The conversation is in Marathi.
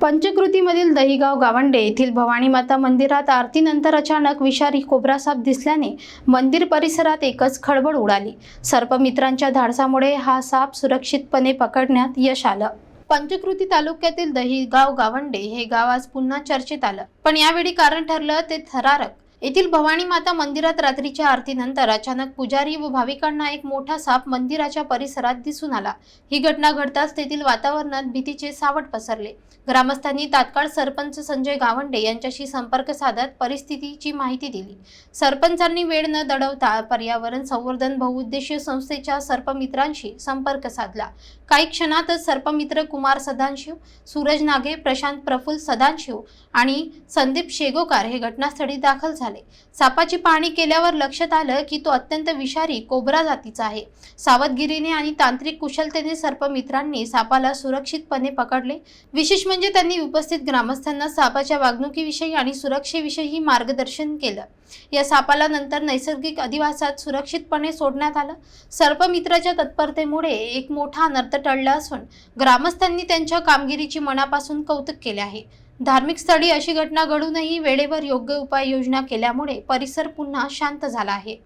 पंचकृतीमधील दहिगाव गावंडे येथील भवानी माता मंदिरात आरतीनंतर अचानक विषारी कोबरा साप दिसल्याने मंदिर परिसरात एकच खळबळ उडाली. सर्पमित्रांच्या धाडसामुळे हा साप सुरक्षितपणे पकडण्यात यश आलं. पंचकृती तालुक्यातील दहिगाव गावंडे हे गाव आज पुन्हा चर्चेत आलं. पण यावेळी कारण ठरलं ते थरारक येथील भवानी माता मंदिरात रात्रीच्या आरतीनंतर अचानक पुजारी व भाविकांना एक मोठा साप मंदिराच्या परिसरात दिसून आला. ही घटना घडताच तेथील वातावरणात भीतीचे सावट पसरले. ग्रामस्थांनी तात्काळ सरपंच संजय गावंडे यांच्याशी संपर्क साधत परिस्थितीची माहिती दिली. सरपंचांनी वेळ न दडवता पर्यावरण संवर्धन बहुउद्देशीय संस्थेच्या सर्पमित्रांशी संपर्क साधला. काही क्षणातच सर्पमित्र कुमार सदाशिव सूरज नागे प्रशांत प्रफुल्ल सदाशिव आणि संदीप शेगोकार हे घटनास्थळी दाखल झाले. सापाची पाहणी केल्यावर लक्षात आलं की तो अत्यंत विषारी कोबरा जातीचा आहे. सावधगिरीने आणि तांत्रिक कुशलतेने सर्पमित्रांनी सापाला सुरक्षितपणे पकडले. विशेष म्हणजे त्यांनी उपस्थित ग्रामस्थांना सापाच्या वागणुकीविषयी आणि सुरक्षेविषयी मार्गदर्शन केलं. या सापाला नंतर नैसर्गिक अधिवासात सुरक्षितपणे सोडण्यात आलं. सर्पमित्राच्या तत्परतेमुळे एक मोठा अनर्थ टळला असून ग्रामस्थांनी त्यांच्या कामगिरीची मनापासून कौतुक केले आहे. धार्मिक स्थळी अशी घटना घडूनही वेळेवर योग्य उपाययोजना केल्यामुळे परिसर पुन्हा शांत झाला आहे.